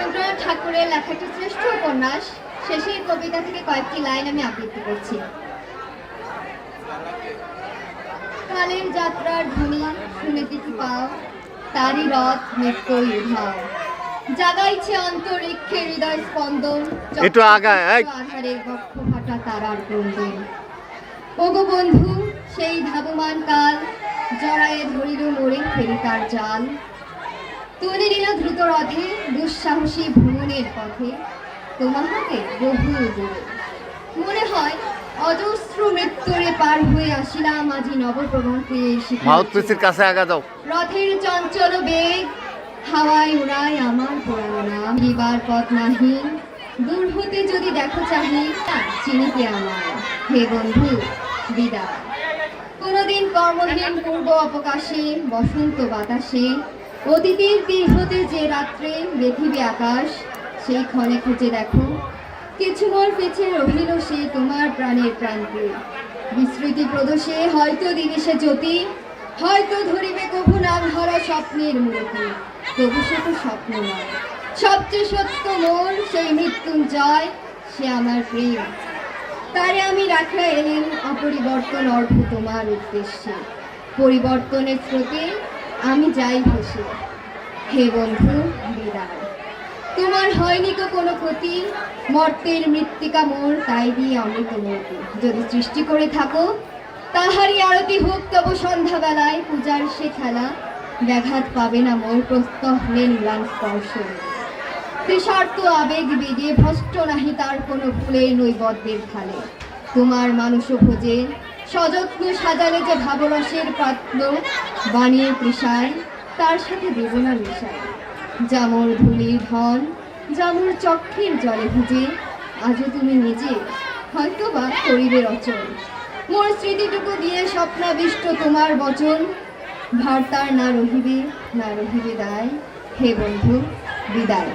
রবীন্দ্রনাথ ঠাকুরের লেখা একটি শ্রেষ্ঠ উপন্যাস। শেষের কবিতা থেকে কয়েকটি লাইন আমি আবৃত্তি করছি। কালের যাত্রার ধ্বনি শুনেতে কি পাও? তারই রথ নিত্যই উধাও। জাগাইছে অন্তরিক্ষে হৃদয় স্পন্দন। একটু আগায়, এই। আধারে বক্ষ ফাটা তারার ক্রন্দন। ওগো বন্ধু সেই ধাবমান কাল জড়ায়ে ধরিল মোড়ে ফেরি তার জাল। তুলে নিল রথে দুঃসাহসী ভ্রমণের পথে তোমার হাতে বহু দূরে। মনে হয় অজস্র মৃত্যুরে পার হয়ে আসিলাম আজি নবপ্রবর্তে মাউথ কাছে আগা যাও রথের চঞ্চল বেগ হাওয়ায় উড়ায় আমার পুরানো নাম। এবার পথ নাহি দূর হতে যদি দেখো চাহি চিনিতে আমার। হে বন্ধু বিদায়। কোনোদিন কর্মহীন পূর্ব অবকাশে বসন্ত বাতাসে অতীতের তীর হতে যে রাত্রে দেখিবে আকাশ, সেই ক্ষণে খুঁজে দেখো। কিছু মোর পিছে রহিল সে তোমার প্রাণের প্রান্তে বিস্মৃতি প্রদোষে হয়তো দিনেশে জ্যোতি, হয়তো ধরিবে কভু নাম ধরা স্বপ্নের মূর্তি। তবু সে তো স্বপ্ন নয়। সবচেয়ে সত্য মোর সেই মৃত্যুঞ্জয় সে আমার প্রিয় তারে আমি রাখা এলেন অপরিবর্তন অর্ধ তোমার উদ্দেশ্যে। পরিবর্তনের স্রোতে আমি যাই ভেসে হে বন্ধু, বিদায়। তোমার হয়নি তো কোনো ক্ষতি? মর্তের মৃত্তিকা মোর, তাই দিয়ে অমৃত মূর্তি যদি সৃষ্টি করে থাকো, তাহারই আরতি হোক তবু সন্ধ্যাবেলায় পূজার সে খেলা। ব্যাঘাত পাবে না মোর প্রস্তহ নেন ম্লান স্পর্শ। তৃষার্ত আবেগ বেগে ভষ্ট নাহি তার কোনো ফুলের নৈবদ্যের খালে। তোমার মানুষ ভোজে সযত্ন সাজালে যে ভাবরসের পাত্র বানিয়ে তৃষায় তার সাথে দেব না মিশায়। জামর ধুলির ধন জামর চক্ষের জলে ভিজে, আজও তুমি নিজে হয়তো বা করিবে রচন। মোর স্মৃতিটুকু দিয়ে স্বপ্নাবিষ্ট তোমার বচন। ভার তার না রহিবে না রহিবে দায়। হে বন্ধু, বিদায়।